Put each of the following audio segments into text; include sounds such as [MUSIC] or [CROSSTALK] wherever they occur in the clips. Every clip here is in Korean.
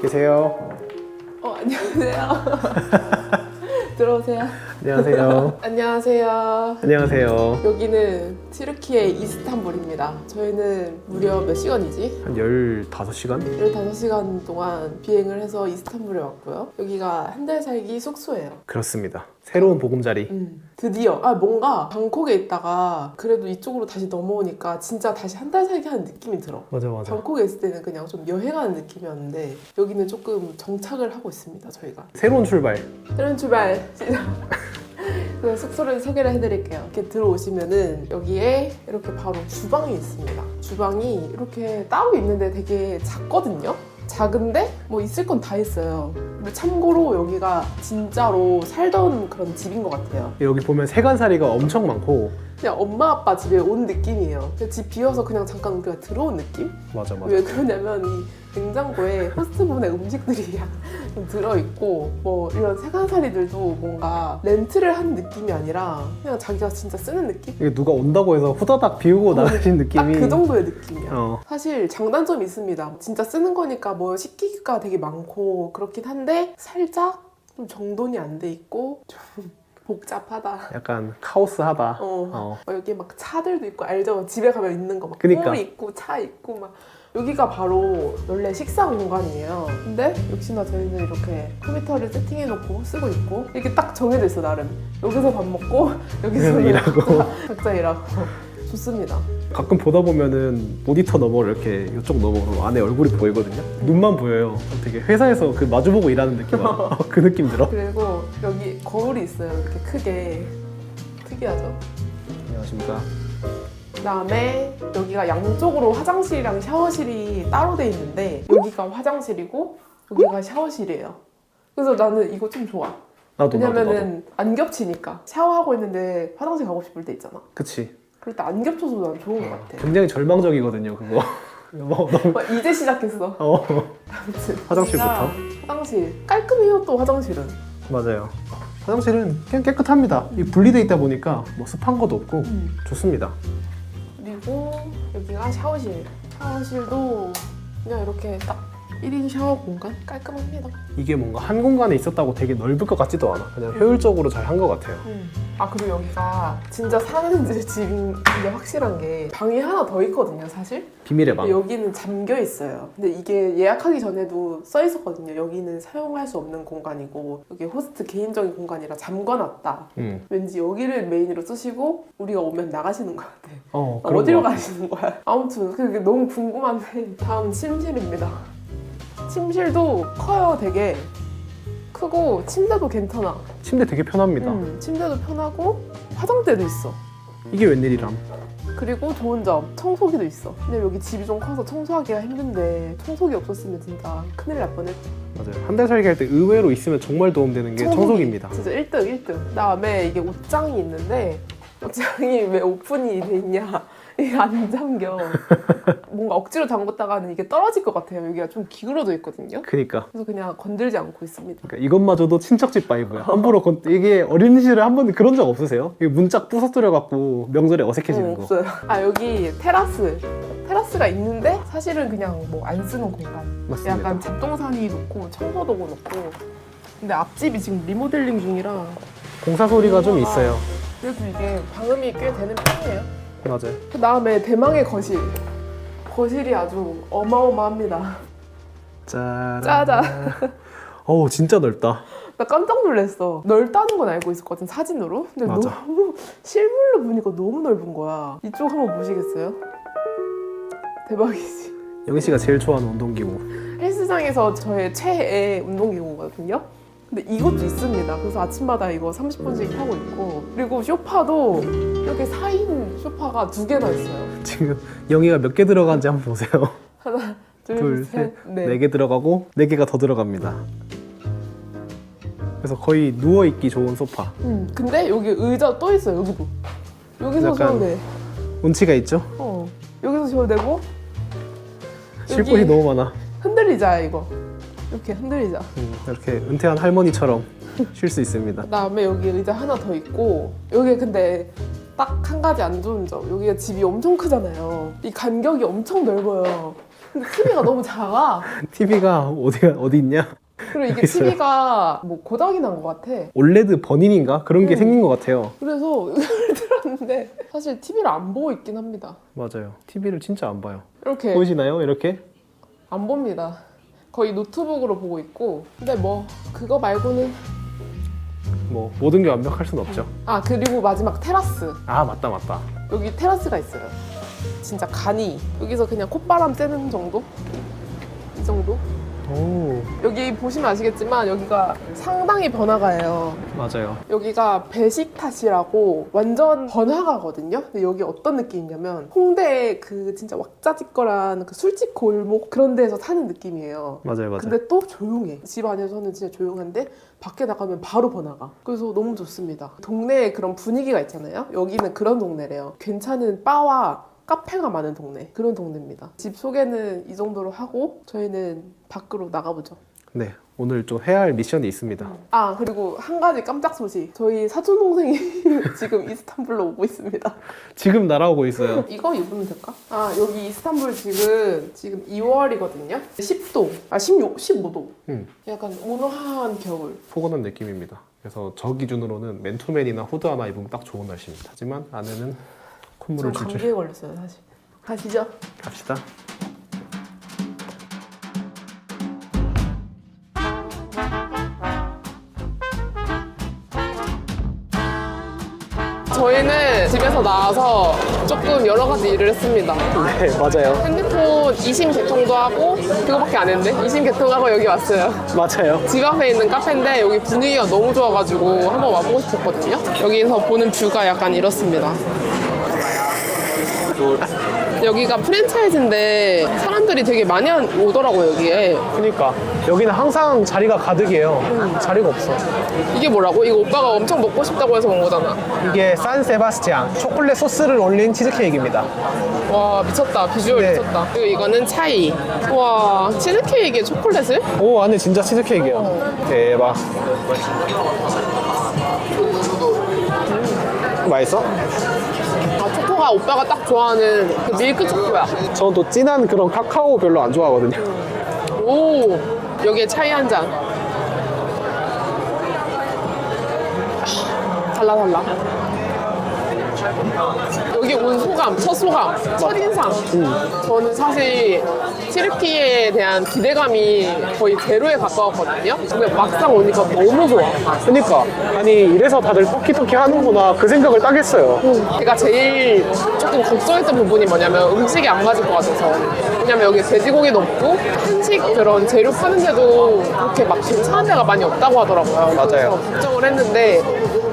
계세요. 어, 안녕하세요. [LAUGHS] 들어오세요. 안녕하세요. [LAUGHS] 안녕하세요. 안녕하세요. 여기는 튀르키예 이스탄불입니다. 저희는 무려 몇 시간이지? 한 15시간? 15시간 동안 비행을 해서 이스탄불에 왔고요. 여기가 한 달 살기 숙소예요. 그렇습니다. 새로운 보금자리. 음, 드디어 아 뭔가 방콕에 있다가 그래도 이쪽으로 다시 넘어오니까 진짜 다시 한 달 살기 하는 느낌이 들어. 맞아 맞아. 방콕에 있을 때는 그냥 좀 여행하는 느낌이었는데 여기는 조금 정착을 하고 있습니다. 저희가. 새로운 출발. 새로운 출발 시작. 그래서 숙소를 소개를 해드릴게요. 이렇게 들어오시면은 여기에 이렇게 바로 주방이 있습니다. 주방이 이렇게 따로 있는데 되게 작거든요. 작은데 뭐 있을 건 다 있어요. 근데 참고로 여기가 진짜로 살던 그런 집인 것 같아요. 여기 보면 세간살이가 엄청 많고. 그냥 엄마 아빠 집에 온 느낌이에요. 그냥 집 비어서 그냥 잠깐 우리가 들어온 느낌? 맞아 맞아. 왜 그러냐면 이 냉장고에 호스트분의 음식들이 좀 들어있고 뭐 이런 세간살이들도 뭔가 렌트를 한 느낌이 아니라 그냥 자기가 진짜 쓰는 느낌? 이게 누가 온다고 해서 후다닥 비우고 나가신 딱 느낌이. 그 정도의 느낌이야. 어. 사실 장단점이 있습니다. 진짜 쓰는 거니까 뭐 식기가 되게 많고 그렇긴 한데 살짝 좀 정돈이 안 돼 있고 좀 [LAUGHS] 복잡하다. 약간 카오스하다. 어. 어. 어, 여기 막 차들도 있고 알죠? 집에 가면 있는 거막 그니까. 꿀 있고 차 있고 막 여기가 바로 원래 식사 공간이에요. 근데 역시나 저희는 이렇게 컴퓨터를 세팅해 놓고 쓰고 있고 이렇게 딱 정해져 있어 나름. 여기서 밥 먹고 [LAUGHS] 여기서 일하고. [LAUGHS] 각자 일하고 좋습니다. 가끔 보다 보면은 모니터 너머로 이렇게 이쪽 너머로 안에 얼굴이 보이거든요. 눈만 보여요. 되게 회사에서 그 마주보고 일하는 느낌. 알아? [LAUGHS] 그 느낌 들어. 그리고 여기 거울이 있어요. 이렇게 크게 특이하죠. 안녕하십니까. 그다음에 여기가 양쪽으로 화장실이랑 샤워실이 따로 돼 있는데 여기가 화장실이고 여기가 샤워실이에요. 그래서 나는 이거 좀 좋아. 나도 나도 나도. 왜냐면은 안 겹치니까 샤워하고 있는데 화장실 가고 싶을 때 있잖아. 그치. 그럴 때 안 겹쳐서 난 좋은 것 같아. 굉장히 절망적이거든요 그거. 뭐 [LAUGHS] 너무. 막 이제 시작했어. 어. 아무튼 화장실부터? 화장실 깔끔해요 또 화장실은. 맞아요. 화장실은 그냥 깨끗합니다. 이 분리돼 있다 보니까 뭐 습한 것도 없고 음. 좋습니다. 그리고 여기가 샤워실. 샤워실도 그냥 이렇게 딱 1인 샤워 공간 깔끔합니다. 이게 뭔가 한 공간에 있었다고 되게 넓을 것 같지도 않아. 그냥 효율적으로 잘 한 것 같아요. 아 그리고 여기가 진짜 사는 집인 게 확실한 게 방이 하나 더 있거든요 사실 비밀의 방. 근데 여기는 잠겨 있어요 근데 이게 예약하기 전에도 써 있었거든요 여기는 사용할 수 없는 공간이고 여기 호스트 개인적인 공간이라 잠궈놨다 음. 왠지 여기를 메인으로 쓰시고 우리가 오면 나가시는 것 같아 어, 그런 어디로 거 같아. 가시는 거야 아무튼 그게 너무 궁금한데 다음 침실입니다 침실도 커요 되게 크고 침대도 괜찮아 침대 되게 편합니다. 음, 침대도 편하고 화장대도 있어. 이게 웬일이람. 그리고 좋은 점 청소기도 있어. 근데 여기 집이 좀 커서 청소하기가 힘든데 청소기 없었으면 진짜 큰일 날 뻔했. 맞아요. 한 달 살기 할 때 의외로 있으면 정말 도움되는 게 청소기입니다. 진짜 1등 1등. 그다음에 이게 옷장이 있는데 옷장이 왜 오픈이 돼 있냐? 이게 안 잠겨. 뭔가 억지로 잠궜다가는 이게 떨어질 것 같아요. 여기가 좀 기울어져 있거든요. 그니까. 그래서 그냥 건들지 않고 있습니다. 그러니까 이것마저도 친척집 바이브야. 함부로 건, 이게 어린 시절에 한 번 그런 적 없으세요? 이게 문짝 부서뜨려 갖고 명절에 어색해지는 어, 거. 없어요. 아 여기 테라스 테라스가 있는데 사실은 그냥 뭐 안 쓰는 공간. 맞습니다. 약간 잡동사니 놓고 청소도구 놓고. 근데 앞집이 지금 리모델링 중이라 공사 소리가 좀. 있어요. 그래도 이게 방음이 꽤 되는 편이에요. 맞아요. 그 다음에 대망의 거실. 거실이 아주 어마어마합니다. 짜란. 짜잔. [LAUGHS] 어우 진짜 넓다. 나 깜짝 놀랐어. 넓다는 건 알고 있었거든 사진으로. 근데 맞아. 너무 [LAUGHS] 실물로 보니까 너무 넓은 거야. 이쪽 한번 보시겠어요? 대박이지. 영희 씨가 제일 좋아하는 운동기구. 헬스장에서 저의 최애 운동기구거든요. 근데 이것도 있습니다. 그래서 아침마다 이거 30분씩 타고 있고 그리고 쇼파도 이렇게 4인 쇼파가 두 개나 있어요. [LAUGHS] 지금 영희가 몇 개 들어간지 한번 보세요. 하나, 둘, 둘, 셋, 셋, 넷. 네개 들어가고 네 개가 더 들어갑니다. 그래서 거의 누워 있기 좋은 소파. 음, 근데 여기 의자 또 있어요. 여기도. 여기서 약간- 돼. 운치가 있죠? 어. 여기서 쉴 곳이 너무 많아. 흔들리자 이거. 이렇게 흔들리자. 음, 이렇게 은퇴한 할머니처럼 쉴 수 있습니다. 그다음에 여기 의자 하나 더 있고 여기 근데 딱 한 가지 안 좋은 점 여기가 집이 엄청 크잖아요 이 간격이 엄청 넓어요 근데 TV가 너무 작아. [LAUGHS] TV가 어디가 어디 있냐? 그리고 이게. TV가 뭐 고장이 난 것 같아. 올레드 버닌인가 그런 게 음. 생긴 것 같아요. 그래서 이걸 들었는데 사실 TV를 안 보고 있긴 합니다. 맞아요. TV를 진짜 안 봐요. 이렇게 보이시나요? 이렇게? 안 봅니다. 거의 노트북으로 보고 있고. 근데 뭐 그거 말고는 뭐 모든 게 완벽할 순 없죠. 아 그리고 마지막 테라스. 아 맞다 맞다. 여기 테라스가 있어요. 진짜 간이 여기서 그냥 콧바람 쐬는 정도? 이 정도? 오 여기 보시면 아시겠지만 여기가 상당히 번화가예요. 맞아요. 여기가 배식탓이라고 완전 번화가거든요. 근데 여기 어떤 느낌이냐면 홍대 그 진짜 왁자지껄한 그 술집 골목 그런 데서 사는 느낌이에요. 맞아요 맞아요. 근데 또 조용해. 집 안에서는 진짜 조용한데 밖에 나가면 바로 번화가. 그래서 너무 좋습니다. 동네에 그런 분위기가 있잖아요. 여기는 그런 동네래요. 괜찮은 바와 카페가 많은 동네. 그런 동네입니다. 집 소개는 이 정도로 하고 저희는 밖으로 나가보죠. 네 오늘 좀 해야 할 미션이 있습니다. 아 그리고 한 가지 깜짝 소식. 저희 사촌 동생이 [LAUGHS] 지금 이스탄불로 오고 있습니다. 지금 날아오고 있어요. 이거 입으면 될까? 아 여기 이스탄불 지금 지금 2월이거든요. 10도, 아 16, 15도. 음. 약간 온화한 겨울. 포근한 느낌입니다. 그래서 저 기준으로는 맨투맨이나 후드 하나 입으면 딱 좋은 날씨입니다. 하지만 안에는 저 콧물을 줄줄 감기에 걸렸어요 사실. 가시죠. 갑시다. 저희는 집에서 나와서 조금 여러 가지 일을 했습니다. 네 맞아요. 핸드폰 이심 개통도 하고 그거밖에 안 했는데 이심 개통하고 여기 왔어요. 맞아요. 집 앞에 있는 카페인데 여기 분위기가 너무 좋아가지고 한번 와보고 싶었거든요. 여기서 보는 뷰가 약간 이렇습니다. 여기가 프랜차이즈인데 사람들이 되게 많이 한- 오더라고요 여기에. 그러니까 여기는 항상 자리가 가득이에요. 자리가 없어. 이게 뭐라고? 이거 오빠가 엄청 먹고 싶다고 해서 온 거잖아. 이게 산 세바스티앙 초콜릿 소스를 올린 치즈케이크입니다. 와 미쳤다 비주얼 네. 미쳤다. 그리고 이거는 차이. 와 치즈케이크에 초콜릿을? 오 안에 진짜 치즈케이크야. 대박. 맛있어? 아 초코가 오빠가 딱 좋아하는 그 밀크 초코야. 저는 또 진한 그런 카카오 별로 안 좋아하거든요. 오 여기에 차이 한 잔. 아, 달라 달라. 여기 온 소감, 첫 소감, 첫 인상. 저는 사실 티르키에 대한 기대감이 거의 제로에 가까웠거든요. 근데 막상 오니까 너무 좋아. 그러니까 아니 이래서 다들 터키터키 하는구나 그 생각을 딱 했어요. 제가 제일 조금 걱정했던 부분이 뭐냐면 음식이 안 맞을 것 같아서 왜냐면 여기 돼지고기도 없고 한식 그런 재료 파는데도 그렇게 막 괜찮은 데가 많이 없다고 하더라고요 맞아요. 그래서 걱정을 했는데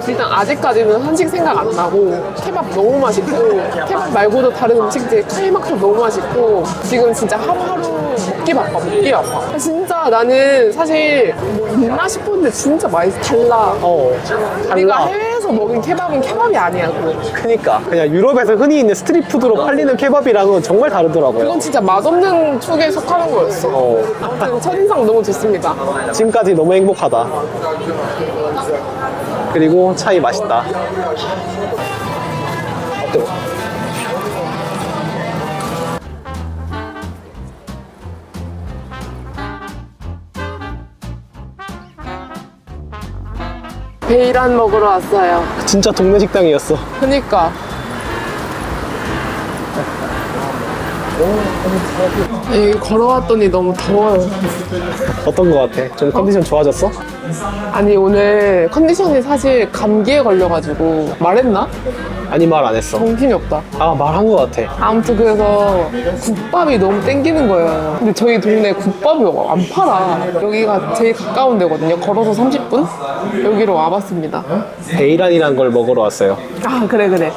일단 아직까지는 한식 생각 안 나고 케밥 너무 맛있고 케밥 말고도 다른 음식들 카이막도 너무 맛있고 지금 진짜 하루하루 먹기 바빠 먹기 바빠 진짜 나는 사실 뭐 있나 싶었는데 진짜 맛있어 달라 어 우리가 달라. 해외에서 먹은 케밥은 케밥이 아니야 그거. 그니까 그냥 유럽에서 흔히 있는 스트리트푸드로 팔리는 케밥이랑은 정말 다르더라고요. 그건 진짜 맛없는 축에 속하는 거였어. 어 아무튼 첫인상 너무 좋습니다. 지금까지 너무 행복하다. 그리고 차이 맛있다. 어때? 베이란 먹으러 왔어요. 진짜 동네 식당이었어. 그니까. 여기 걸어왔더니 너무 더워요. 어떤 거 같아? 좀 컨디션 좋아졌어? 아니 오늘 컨디션이 사실 감기에 걸려가지고 말했나? 아니 말 안 했어. 정신이 없다. 아 말한 거 같아. 아무튼 그래서 국밥이 너무 땡기는 거예요. 근데 저희 동네 국밥이 안 팔아. 여기가 제일 가까운 데거든요. 걸어서 30분? 여기로 와봤습니다. 베이란이라는 걸 먹으러 왔어요. 아 그래 그래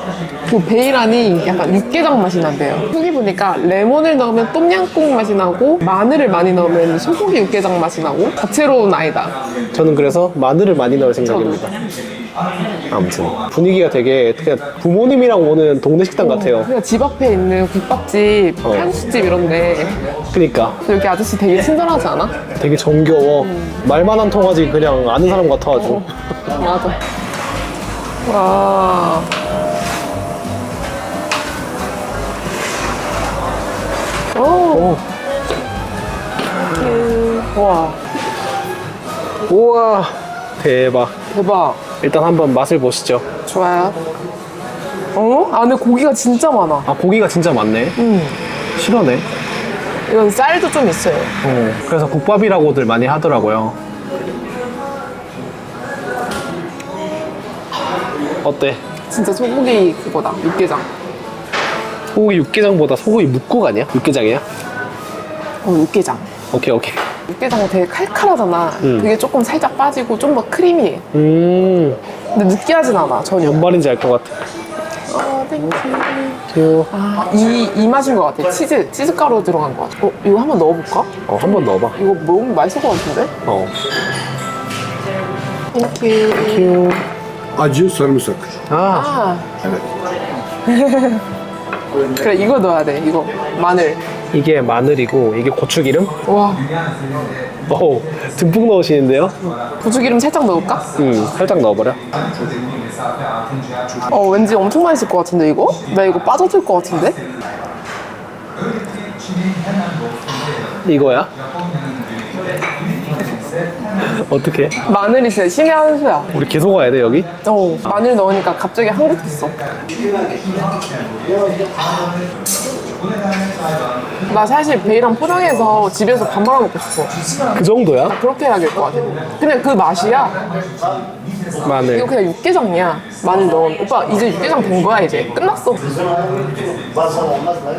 그 베이란이 약간 육개장 맛이 난대요 후기 보니까 레몬을 넣으면 똠양꿍 맛이 나고 마늘을 많이 넣으면 소고기 육개장 맛이 나고 다채로운 아이다 저는 그래서 마늘을 많이 넣을 생각입니다. 아무튼 분위기가 되게 그냥 부모님이랑 오는 동네 식당 같아요. 그냥 집 앞에 있는 국밥집 어. 향수집 이런데 그니까 여기 아저씨 되게 친절하지 않아? 되게 정겨워. 말만 한 통하지 그냥 아는 사람 같아가지고. 맞아 와 오, 오, 와 우와 대박. 대박. 일단 한번 맛을 보시죠. 좋아요. 어? 안에 고기가 진짜 많아. 아 고기가 진짜 많네. 음. 실하네. 이건 쌀도 좀 있어요. 어, 그래서 국밥이라고들 많이 하더라고요. 어때? 진짜 소고기 그거다. 육개장. 소고기 육개장보다 소고기 묵국 아니야? 육개장이야? 어, 육개장. 오케이 오케이. 육개장은 되게 칼칼하잖아. 그게 조금 살짝 빠지고 좀 더 크리미해. 음, 근데 느끼하진 않아, 전혀. 뭔 말인지 알 것 같아. 어, 땡큐. 큐. 아, 이, 이 맛인 것 같아. 치즈, 치즈 가루 들어간 것 같아. 어, 이거 한번 넣어볼까? 어, 한 번 넣어봐. 이거 너무 맛있을 것 같은데? 어. 땡큐. 큐. Acı sarımsak. 아, 아. [LAUGHS] 그래, 이거 넣어야 돼, 이거. 마늘. 이게 마늘이고 이게 고추기름? 와, 어, 듬뿍 넣으시는데요? 고추기름 살짝 넣을까? 음, 살짝 넣어버려. 어, 왠지 엄청 맛있을 것 같은데, 이거? 나 이거 빠져들 것 같은데? 이거야? 어떻게? 마늘이 진짜 신의 한 수야. 우리 계속 와야 돼 여기? 어, 마늘 넣으니까 갑자기 한국 됐어. 나 사실 베이랑 포장해서 집에서 밥 말아 먹고 싶어. 그 정도야? 그렇게 해야 될 것 같아. 그냥 그 맛이야. 마늘. 이거 그냥 육개장이야. 마늘 넣은. 오빠 이제 육개장 된 거야 이제. 끝났어.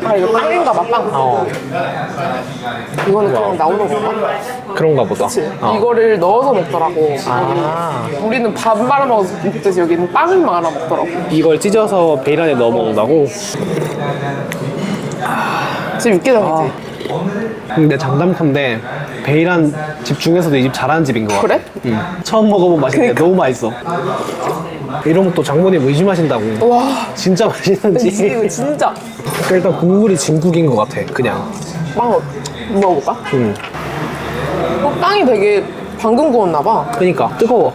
아 이거 빵인가 봐 빵. 어, 이거는 그냥 나오는 건가? 그런가 보다. 그치? 어. 이거를 넣어서 먹더라고. 아, 우리는 밥 말아 먹듯이 여기는 빵을 말아 먹더라고. 이걸 찢어서 베일 안에 넣어 먹는다고? 지금 육개장이지. 근데 장담컨대 베일한 집 중에서도 이 집 잘하는 집인 것 같아. 그래? 응. 처음 먹어본 맛인데 그러니까. 너무 맛있어. 이러면 또 장모님 의심하신다고. 와. 진짜 맛있는지. 진짜. 일단 국물이 진국인 것 같아. 그냥. 빵 어- 먹어볼까? 응. 어, 빵이 되게 방금 구웠나 봐. 그러니까 뜨거워.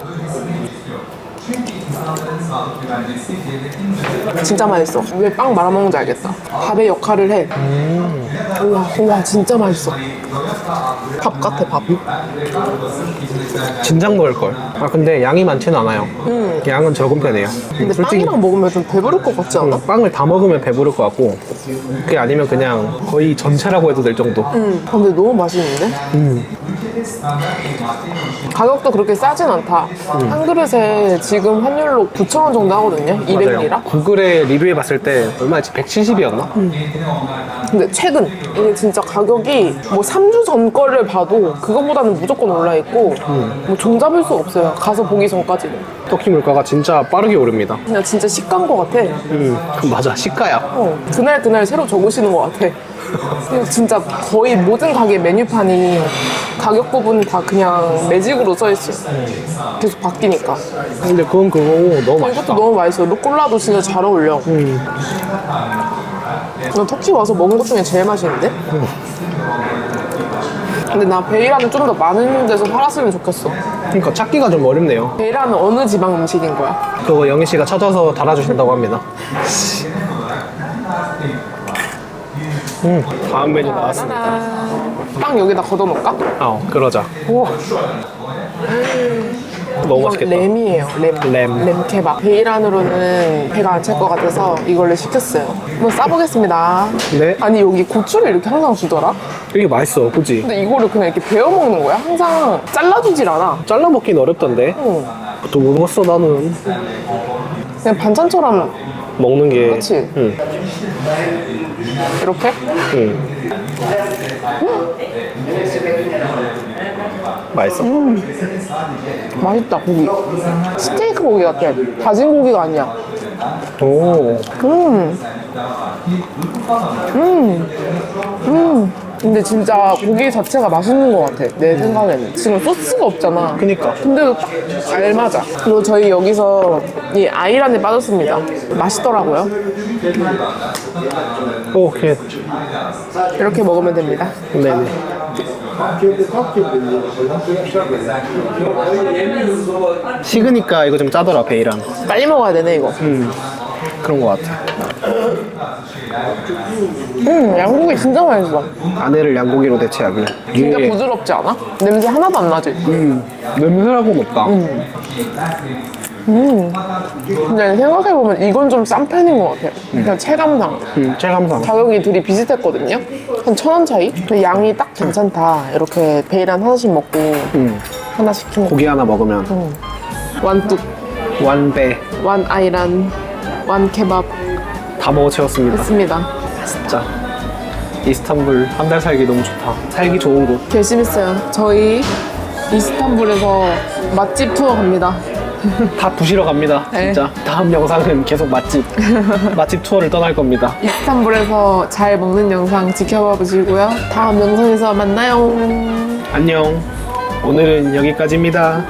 진짜 맛있어. 왜 빵 말아 먹는 지 알겠다. 밥의 역할을 해. 우와, 우와, 진짜 맛있어. 밥 같아, 밥. 진작 넣을 걸. 아 근데 양이 많지는 않아요. 양은 적은 편이에요. 근데 솔직히 빵이랑 먹으면 좀 배부를 것 같지 않아? 빵을 다 먹으면 배부를 것 같고 그게 아니면 그냥 거의 전체라고 해도 될 정도. 응. 근데 너무 맛있는데? 가격도 그렇게 싸진 않다. 한 그릇에 지금 환율로 9,000원 정도 하 거든요. 200리라. 구글에 리뷰해봤을 때 얼마였지? 170이었나? 근데 최근 이게 진짜 가격이 뭐 3주 전 거를 봐도 그거보다는 무조건 올라 있고 뭐 종잡을 수 없어요. 가서 보기 전까지는. 터키 물가가 진짜 빠르게 오릅니다. 그냥 진짜 식감 것 같아. 음, 맞아. 시가야. 어, 그날 그날 새로 적으시는 것 같아. 진짜 거의 모든 가게 메뉴판이 가격 부분 다 그냥 매직으로 써 있어요. 계속 바뀌니까. 근데 그건 그거고 너무 맛있다. 이것도 너무 맛있어. 루꼴라도 진짜 잘 어울려. 난 터키 와서 먹은 것 중에 제일 맛있는데? 근데 나 베이라는 좀 더 많은 데서 팔았으면 좋겠어. 그러니까 찾기가 좀 어렵네요. 베이라는 어느 지방 음식인 거야? 그거 영희 씨가 찾아서 달아주신다고 합니다. [LAUGHS] 음, 다음 메뉴 나왔습니다. 빵 여기다 걷어놓을까? 어, 그러자. 우와. [GASPS] 너무 이건 맛있겠다. 램이에요. 램. 램. 램 케밥. 베이란으로는 배가 안 찰 것 같아서 이걸로 시켰어요. 한번 싸보겠습니다. 네. 아니 여기 고추를 이렇게 항상 주더라? 이게 맛있어, 그지? 근데 이거를 그냥 이렇게 베어 먹는 거야? 항상 잘라주질 않아. 잘라 먹긴 어렵던데. 응. 또못 먹었어, 나는. 그냥 반찬처럼 먹는 게. 그치? 응, 이렇게? 응. 맛있어. 맛있다 고기. 스테이크 고기 같아. 다진 고기가 아니야. 오, 음. 음. 음. 근데 진짜 고기 자체가 맛있는 것 같아. 내 생각에는. 지금 소스가 없잖아. 그니까. 근데도 딱 알맞아. 그리고 저희 여기서 이 아이란에 빠졌습니다. 맛있더라고요. 오케이. 이렇게 먹으면 됩니다. 네네. 식으니까 이거 좀 짜더라, 베이랑. 빨리 먹어야 되네, 이거. 음, 그런 것 같아. 음, 양고기 진짜 맛있어. 아내를 양고기로 대체하기. 진짜 이게, 부드럽지 않아? 냄새 하나도 안 나지? 음, 냄새라고는 없다. 근데 생각해보면 이건 좀 싼 편인 것 같아요. 그냥 체감상. 음, 체감상. 가격이 둘이 비슷했거든요? 한 천 원 차이? 근데 양이 딱 괜찮다. 이렇게 베이란 하나씩 먹고 음, 하나 시키면 고기 하나 먹으면 완뚝, 완배 완 아이란, 완 케밥 다 먹어 채웠습니다. 했습니다. 진짜 이스탄불 한 달 살기 너무 좋다. 살기 좋은 곳. 결심했어요. 저희 이스탄불에서 맛집 투어 갑니다. [LAUGHS] 다 부시러 갑니다. 네. 진짜 다음 영상은 계속 맛집 [LAUGHS] 맛집 투어를 떠날 겁니다. 이스탄불에서 잘 먹는 영상 지켜봐 보시고요. 다음 영상에서 만나요. 안녕. 오늘은 여기까지입니다.